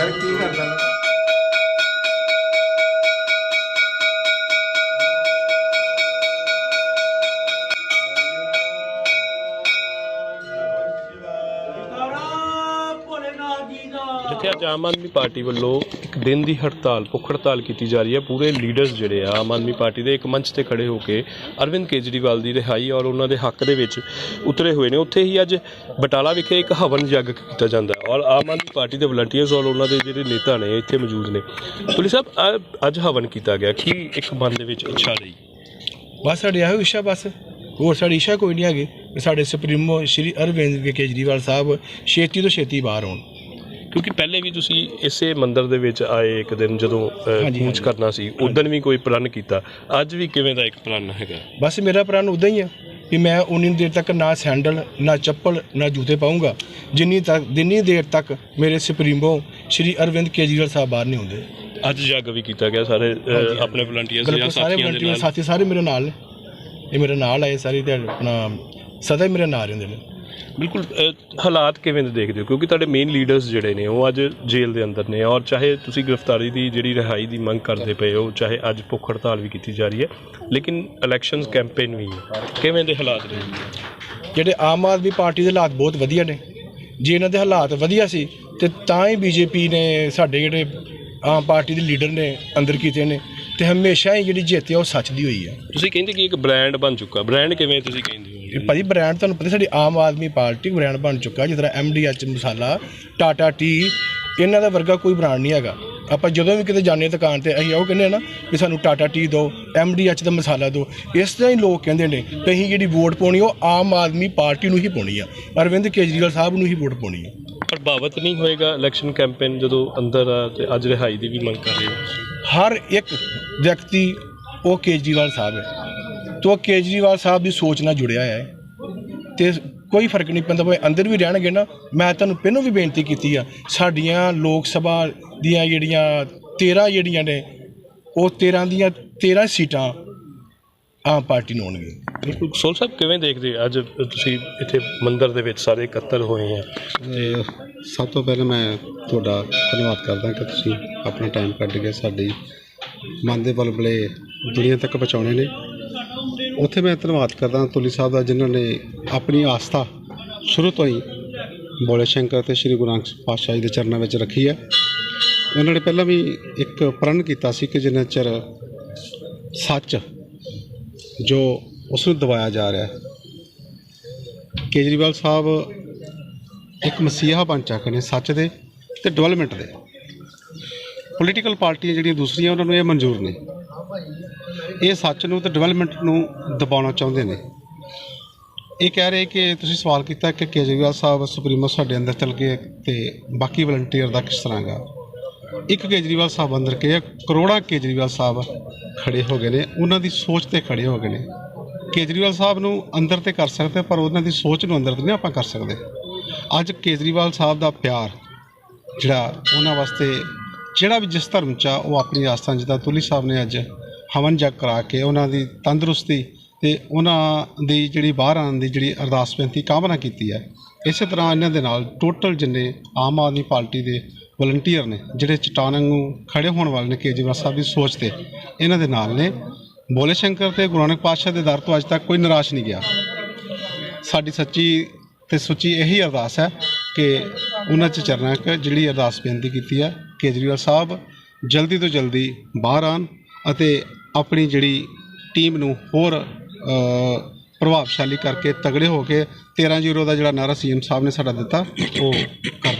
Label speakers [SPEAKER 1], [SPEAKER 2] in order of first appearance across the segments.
[SPEAKER 1] ਯਾਰ ਕੀ ਕਰਦਾ?
[SPEAKER 2] ਜਿੱਥੇ ਅੱਜ ਆਮ ਆਦਮੀ ਪਾਰਟੀ ਵੱਲੋਂ ਇੱਕ ਦਿਨ ਦੀ ਹੜਤਾਲ, ਭੁੱਖ ਹੜਤਾਲ ਕੀਤੀ ਜਾ ਰਹੀ ਹੈ। ਪੂਰੇ ਲੀਡਰਸ ਜਿਹੜੇ ਆ, ਆਮ ਆਦਮੀ ਪਾਰਟੀ ਦੇ ਇੱਕ ਮੰਚ ਤੇ ਖੜੇ ਹੋ ਕੇ ਅਰਵਿੰਦ ਕੇਜਰੀਵਾਲ ਦੀ ਰਿਹਾਈ ਔਰ ਉਹਨਾਂ ਦੇ ਹੱਕ ਦੇ ਵਿੱਚ ਉਤਰੇ ਹੋਏ ਨੇ। ਉੱਥੇ ਹੀ ਅੱਜ ਬਟਾਲਾ ਵਿਖੇ ਇੱਕ ਹਵਨ ਯੱਗ ਕੀਤਾ ਜਾਂਦਾ ਹੈ ਔਰ ਆਮ ਆਦਮੀ ਪਾਰਟੀ ਦੇ ਵਲੰਟੀਅਰਸ ਔਰ ਉਹਨਾਂ ਦੇ ਜਿਹੜੇ ਨੇਤਾ ਨੇ ਇੱਥੇ ਮੌਜੂਦ ਨੇ। ਪੁਲਿਸ ਸਾਹਿਬ ਅੱਜ ਹਵਨ ਕੀਤਾ ਗਿਆ। ਕੀ ਇੱਕ ਮਨ ਦੇ ਵਿੱਚ ਇੱਛਾ ਰਹੀ?
[SPEAKER 3] ਬਸ ਸਾਡੀ ਇਹੋ ਇੱਛਾ ਬਸ। ਹੋਰ ਸਾਡੀ ਇੱਛਾ ਕੋਈ ਨਹੀਂ ਹੈਗੀ। ਸਾਡੇ ਸੁਪਰੀਮੋ ਸ਼੍ਰੀ ਅਰਵਿੰਦ ਕੇਜਰੀਵਾਲ ਸਾਹਿਬ ਛੇਤੀ ਤੋਂ ਛੇਤੀ ਬਾਹਰ ਆਉਣ।
[SPEAKER 2] ਕਿਉਂਕਿ ਪਹਿਲੇ ਵੀ ਤੁਸੀਂ ਇਸੇ ਮੰਦਿਰ ਦੇ ਵਿੱਚ ਆਏ ਇੱਕ ਦਿਨ ਜਦੋਂ
[SPEAKER 3] ਹਾਂਜੀ, ਹਾਂਜੀ।
[SPEAKER 2] ਕਰਨਾ ਸੀ ਉਦੋਂ ਵੀ ਕੋਈ ਪ੍ਰਣ ਕੀਤਾ। ਅੱਜ ਵੀ ਕਿਵੇਂ ਦਾ ਇੱਕ ਪ੍ਰਣ ਹੈਗਾ?
[SPEAKER 3] ਬਸ ਮੇਰਾ ਪ੍ਰਾਨ ਉਦਾਂ ਹੀ ਆ ਕਿ ਮੈਂ ਉਨੀ ਦੇਰ ਤੱਕ ਨਾ ਸੈਂਡਲ ਨਾ ਚੱਪਲ ਨਾ ਜੂਤੇ ਪਾਉਂਗਾ ਜਿੰਨੀ ਤੱਕ ਜਿੰਨੀ ਦੇਰ ਤੱਕ ਮੇਰੇ ਸੁਪਰੀਮੋ ਸ਼੍ਰੀ ਅਰਵਿੰਦ ਕੇਜਰੀਵਾਲ ਸਾਹਿਬ ਬਾਹਰ ਨਹੀਂ ਆਉਂਦੇ
[SPEAKER 2] ਅੱਜ ਜੱਗ ਵੀ ਕੀਤਾ ਗਿਆ ਸਾਰੇ ਆਪਣੇ ਵਲੰਟੀਅਰਸ ਜਾਂ
[SPEAKER 3] ਬਿਲਕੁਲ ਸਾਰੇ
[SPEAKER 2] ਸਾਥੀਆਂ ਦੇ
[SPEAKER 3] ਵਲੰਟੀਅਰ
[SPEAKER 2] ਨਾਲ।
[SPEAKER 3] ਸਾਥੀ ਸਾਰੇ ਮੇਰੇ ਨਾਲ ਨੇ। ਇਹ ਮੇਰੇ ਨਾਲ ਆਏ ਸਾਰੇ ਤੇ ਆਪਣਾ ਸਦਾ ਹੀ ਮੇਰੇ ਨਾਲ ਰਹਿੰਦੇ ਨੇ।
[SPEAKER 2] ਬਿਲਕੁਲ ਹਾਲਾਤ ਕਿਵੇਂ ਦੇ ਦੇਖਦੇ ਹੋ? ਕਿਉਂਕਿ ਤੁਹਾਡੇ ਮੇਨ ਲੀਡਰਸ ਜਿਹੜੇ ਨੇ ਉਹ ਅੱਜ ਜੇਲ੍ਹ ਦੇ ਅੰਦਰ ਨੇ ਔਰ ਚਾਹੇ ਤੁਸੀਂ ਗ੍ਰਿਫਤਾਰੀ ਦੀ ਜਿਹੜੀ ਰਿਹਾਈ ਦੀ ਮੰਗ ਕਰਦੇ ਪਏ ਹੋ ਚਾਹੇ ਅੱਜ ਭੁੱਖ ਹੜਤਾਲ ਵੀ ਕੀਤੀ ਜਾ ਰਹੀ ਹੈ ਲੇਕਿਨ ਇਲੈਕਸ਼ਨਸ ਕੈਂਪੇਨ ਵੀ ਹੈ। ਕਿਵੇਂ ਦੇ ਹਾਲਾਤ ਰਹੇ
[SPEAKER 3] ਜਿਹੜੇ ਆਮ ਆਦਮੀ ਪਾਰਟੀ ਦੇ ਹਾਲਾਤ ਬਹੁਤ ਵਧੀਆ ਨੇ। ਜੇ ਇਹਨਾਂ ਦੇ ਹਾਲਾਤ ਵਧੀਆ ਸੀ ਤੇ ਤਾਂ ਹੀ ਬੀਜੇਪੀ ਨੇ ਸਾਡੇ ਜਿਹੜੇ ਆਮ ਪਾਰਟੀ ਦੇ ਲੀਡਰ ਨੇ ਅੰਦਰ ਕੀਤੇ ਨੇ ਤੇ ਹਮੇਸ਼ਾ ਹੀ ਜਿਹੜੀ ਜਿੱਤ ਆ ਉਹ ਸੱਚ ਦੀ ਹੋਈ ਆ
[SPEAKER 2] ਤੁਸੀਂ ਕਹਿੰਦੇ ਕਿ ਇੱਕ ਬ੍ਰਾਂਡ ਬਣ ਚੁੱਕਾ। ਬ੍ਰਾਂਡ ਕਿਵੇਂ ਤੁਸੀਂ ਕਹਿੰਦੇ ਹੋ?
[SPEAKER 3] ਇਹ ਭਾਜੀ ਬ੍ਰਾਂਡ ਤੁਹਾਨੂੰ ਪਤਾ ਸਾਡੀ ਆਮ ਆਦਮੀ ਪਾਰਟੀ ਬ੍ਰਾਂਡ ਬਣ ਚੁੱਕਾ ਜਿਸ ਤਰ੍ਹਾਂ ਐਮਡੀਐਚ ਮਸਾਲਾ ਟਾਟਾ ਟੀ ਇਹਨਾਂ ਦਾ ਵਰਗਾ ਕੋਈ ਬ੍ਰਾਂਡ ਨਹੀਂ ਹੈਗਾ। ਆਪਾਂ ਜਦੋਂ ਵੀ ਕਿਤੇ ਜਾਂਦੇ ਹਾਂ ਦੁਕਾਨ ਤੇ ਅਸੀਂ ਉਹ ਕਹਿੰਦੇ ਆ ਨਾ ਵੀ ਸਾਨੂੰ ਟਾਟਾ ਟੀ ਦਿਓ ਐਮਡੀਐਚ ਦਾ ਮਸਾਲਾ ਦਿਓ ਇਸ ਤਰ੍ਹਾਂ ਹੀ ਲੋਕ ਕਹਿੰਦੇ ਨੇ ਕਿ ਅਸੀਂ ਜਿਹੜੀ ਵੋਟ ਪਾਉਣੀ ਉਹ ਆਮ ਆਦਮੀ ਪਾਰਟੀ ਨੂੰ ਹੀ ਪਾਉਣੀ ਆ। ਅਰਵਿੰਦ ਕੇਜਰੀਵਾਲ ਸਾਹਿਬ ਨੂੰ ਹੀ ਵੋਟ ਪਾਉਣੀ ਆ।
[SPEAKER 2] ਪ੍ਰਭਾਵਿਤ ਨਹੀਂ ਹੋਏਗਾ ਇਲੈਕਸ਼ਨ ਕੈਂਪੇਨ ਜਦੋਂ ਅੰਦਰ ਆ ਤੇ ਅੱਜ ਰਿਹਾਈ ਦੀ ਵੀ ਮੰਗ ਕਰ ਰਹੇ ਹੋ?
[SPEAKER 3] ਹਰ ਇੱਕ ਵਿਅਕਤੀ ਉਹ ਕੇਜਰੀਵਾਲ ਸਾਹਿਬ ਹੈ। ਤੋਂ ਕੇਜਰੀਵਾਲ ਸਾਹਿਬ ਦੀ ਸੋਚ ਨਾਲ ਜੁੜਿਆ ਹੈ। ਤੇ ਕੋਈ ਫ਼ਰਕ ਨਹੀਂ ਪੈਂਦਾ ਭਾਵੇਂ ਅੰਦਰ ਵੀ ਰਹਿਣਗੇ ਨਾ ਮੈਂ ਤੁਹਾਨੂੰ ਪਹਿਲਾਂ ਵੀ ਬੇਨਤੀ ਕੀਤੀ ਆ ਸਾਡੀਆਂ ਲੋਕ ਸਭਾ ਦੀਆਂ ਜਿਹੜੀਆਂ 13 ਜਿਹੜੀਆਂ ਨੇ ਉਹ 13 ਦੀਆਂ 13 ਸੀਟਾਂ ਆਮ ਪਾਰਟੀ ਨੂੰ ਆਉਣਗੀਆਂ।
[SPEAKER 2] ਬਿਲਕੁਲ ਸੋਲ ਸਾਹਿਬ ਕਿਵੇਂ ਦੇਖਦੇ ਅੱਜ ਤੁਸੀਂ ਇੱਥੇ ਮੰਦਿਰ ਦੇ ਵਿੱਚ ਸਾਰੇ ਇਕੱਤਰ ਹੋਏ ਆ।
[SPEAKER 1] ਤੇ ਸਭ ਤੋਂ ਪਹਿਲਾਂ ਮੈਂ ਤੁਹਾਡਾ ਧੰਨਵਾਦ ਕਰਦਾ ਕਿ ਤੁਸੀਂ ਆਪਣਾ ਟਾਈਮ ਕੱਢ ਕੇ ਸਾਡੀ ਮਨ ਦੇ ਬਲਬਲੇ ਦੁਨੀਆ ਤੱਕ ਪਹੁੰਚਾਉਣੇ ਨੇ। ਉੱਥੇ ਮੈਂ ਧੰਨਵਾਦ ਕਰਦਾ ਤੁਲੀ ਸਾਹਿਬ ਦਾ, ਜਿਨ੍ਹਾਂ ਨੇ ਆਪਣੀ ਆਸਥਾ ਸ਼ੁਰੂ ਤੋਂ ਹੀ ਬੋਲੇ ਸ਼ੰਕਰ ਤੇ ਸ੍ਰੀ ਗੁਰੂ ਨਾਨਕ ਪਾਤਸ਼ਾਹ ਜੀ ਦੇ ਚਰਨਾਂ ਵਿੱਚ ਰੱਖੀ ਹੈ। ਉਹਨਾਂ ਨੇ ਪਹਿਲਾਂ ਵੀ ਇੱਕ ਪ੍ਰਣ ਕੀਤਾ ਸੀ ਕਿ ਜਿੰਨਾ ਚਿਰ ਸੱਚ ਜੋ ਉਸ ਨੂੰ ਦਬਾਇਆ ਜਾ ਰਿਹਾ ਹੈ, ਕੇਜਰੀਵਾਲ ਸਾਹਿਬ ਇੱਕ ਮਸੀਹਾ ਬਣ ਚੁੱਕੇ ਨੇ ਸੱਚ ਦੇ ਤੇ ਡਿਵੈਲਪਮੈਂਟ ਦੇ। ਪੋਲੀਟੀਕਲ ਪਾਰਟੀਆਂ ਜਿਹੜੀਆਂ ਦੂਸਰੀਆਂ, ਉਹਨਾਂ ਨੂੰ ਇਹ ਮਨਜ਼ੂਰ ਨਹੀਂ ਇਹ ਸੱਚ ਨੂੰ ਤੇ ਡਿਵੈਲਪਮੈਂਟ ਨੂੰ ਦਬਾਉਣਾ ਚਾਹੁੰਦੇ ਨੇ। ਇਹ ਕਹਿ ਰਹੇ ਕਿ ਤੁਸੀਂ ਸਵਾਲ ਕੀਤਾ ਕਿ ਕੇਜਰੀਵਾਲ ਸਾਹਿਬ, ਸੁਪਰੀਮੋ ਸਾਡੇ ਅੰਦਰ ਚਲ ਗਏ ਤੇ ਬਾਕੀ ਵਲੰਟੀਅਰ ਦਾ ਕਿਸ ਤਰ੍ਹਾਂ ਗਾ? ਇੱਕ ਕੇਜਰੀਵਾਲ ਸਾਹਿਬ ਅੰਦਰ ਕੇ ਕਰੋੜਾਂ ਕੇਜਰੀਵਾਲ ਸਾਹਿਬ ਖੜੇ ਹੋ ਗਏ ਨੇ, ਉਹਨਾਂ ਦੀ ਸੋਚ ਤੇ ਖੜੇ ਹੋ ਗਏ ਨੇ। ਕੇਜਰੀਵਾਲ ਸਾਹਿਬ ਨੂੰ ਅੰਦਰ ਤੇ ਕਰ ਸਕਦੇ ਪਰ ਉਹਨਾਂ ਦੀ ਸੋਚ ਨੂੰ ਅੰਦਰ ਤੇ ਨਹੀਂ ਆਪਾਂ ਕਰ ਸਕਦੇ। ਅੱਜ ਕੇਜਰੀਵਾਲ ਸਾਹਿਬ ਦਾ ਪਿਆਰ, ਜਿਹੜਾ ਉਹਨਾਂ ਵਾਸਤੇ, ਜਿਹੜਾ ਵੀ ਜਿਸ ਧਰਮ ਚ ਆ, ਉਹ ਆਪਣੀ ਆਸਥਾ ਜਿੱਦਾਂ ਤੁਲੀ ਸਾਹਿਬ ਨੇ ਅੱਜ ਹਵਨ ਜਗ ਕਰਾ ਕੇ ਉਹਨਾਂ ਦੀ ਤੰਦਰੁਸਤੀ ਤੇ ਉਹਨਾਂ ਦੀ ਜਿਹੜੀ ਬਾਹਰ ਆਉਣ ਦੀ ਜਿਹੜੀ ਅਰਦਾਸ ਬੇਨਤੀ ਕਾਮਨਾ ਕੀਤੀ ਹੈ। ਇਸੇ ਤਰ੍ਹਾਂ ਇਹਨਾਂ ਦੇ ਨਾਲ ਟੋਟਲ ਜਿੰਨੇ ਆਮ ਆਦਮੀ ਪਾਰਟੀ ਦੇ ਵਲੰਟੀਅਰ ਨੇ, ਜਿਹੜੇ ਚਟਾਨ ਨੂੰ ਖੜੇ ਹੋਣ ਵਾਲੇ ਨੇ ਕੇਜਰੀਵਾਲ ਸਾਹਿਬ ਦੀ ਸੋਚ ਤੇ, ਇਹਨਾਂ ਦੇ ਨਾਲ ਨੇ। ਬੋਲੇ ਸ਼ੰਕਰ ਤੇ ਗੁਰੂ ਨਾਨਕ ਪਾਤਸ਼ਾਹ ਦੇ ਦਰ ਤੋਂ ਅੱਜ ਤੱਕ ਕੋਈ ਨਿਰਾਸ਼ ਨਹੀਂ ਗਿਆ। ਸਾਡੀ ਸੱਚੀ ਤੇ ਸੁੱਚੀ ਇਹੀ ਅਰਦਾਸ ਹੈ ਕਿ ਉਹਨਾਂ ਚ ਚਰਨਾਂ ਕਿ ਜਿਹੜੀ ਅਰਦਾਸ ਬੇਨਤੀ ਕੀਤੀ ਹੈ, ਕੇਜਰੀਵਾਲ ਸਾਹਿਬ ਜਲਦੀ ਤੋਂ ਜਲਦੀ ਬਾਹਰ ਆਉਣ ਅਤੇ ਆਪਣੀ ਜਿਹੜੀ ਟੀਮ ਨੂੰ ਹੋਰ ਪ੍ਰਭਾਵਸ਼ਾਲੀ ਕਰਕੇ ਤਗੜੇ ਹੋ ਕੇ 13-0 ਦਾ ਜਿਹੜਾ ਨਾਰਾ ਸੀਐਮ ਸਾਹਿਬ ਨੇ ਸਾਡਾ ਦਿੱਤਾ, ਉਹ ਕਰ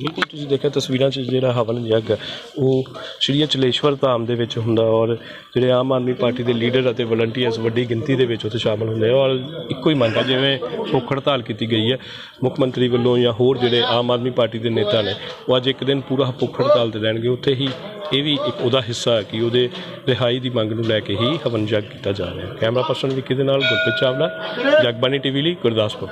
[SPEAKER 2] ਬਿਲਕੁਲ ਤੁਸੀਂ ਦੇਖਿਆ ਤਸਵੀਰਾਂ 'ਚ ਜਿਹੜਾ ਹਵਨ ਯੱਗ ਹੈ, ਉਹ ਸ਼੍ਰੀ ਅਚਲੇਸ਼ਵਰ ਧਾਮ ਦੇ ਵਿੱਚ ਹੁੰਦਾ ਔਰ ਜਿਹੜੇ ਆਮ ਆਦਮੀ ਪਾਰਟੀ ਦੇ ਲੀਡਰ ਅਤੇ ਵਲੰਟੀਅਰਸ ਵੱਡੀ ਗਿਣਤੀ ਦੇ ਵਿੱਚ ਉੱਥੇ ਸ਼ਾਮਲ ਹੁੰਦੇ ਆ ਔਰ ਇੱਕੋ ਹੀ ਮੰਗ ਹੈ ਜਿਵੇਂ ਭੁੱਖ ਹੜਤਾਲ ਕੀਤੀ ਗਈ ਹੈ, ਮੁੱਖ ਮੰਤਰੀ ਵੱਲੋਂ ਜਾਂ ਹੋਰ ਜਿਹੜੇ ਆਮ ਆਦਮੀ ਪਾਰਟੀ ਦੇ ਨੇਤਾ ਨੇ, ਉਹ ਅੱਜ ਇੱਕ ਦਿਨ ਪੂਰਾ ਭੁੱਖ ਹੜਤਾਲ ਤੇ ਰਹਿਣਗੇ। ਉੱਥੇ ਹੀ ਇਹ ਵੀ ਇੱਕ ਉਹਦਾ ਹਿੱਸਾ ਹੈ ਕਿ ਉਹਦੇ ਰਿਹਾਈ ਦੀ ਮੰਗ ਨੂੰ ਲੈ ਕੇ ਹੀ ਹਵਨ ਯੱਗ ਕੀਤਾ ਜਾ ਰਿਹਾ ਹੈ। ਕੈਮਰਾ ਪਰਸਨ ਵਿੱਕੀ ਦੇ ਨਾਲ ਗੁਰਪ੍ਰੀਤ ਚਾਵਲਾ ਜਗਬਾਨੀ ਟੀਵੀ ਲਈ ਗੁਰਦਾਸਪੁਰ।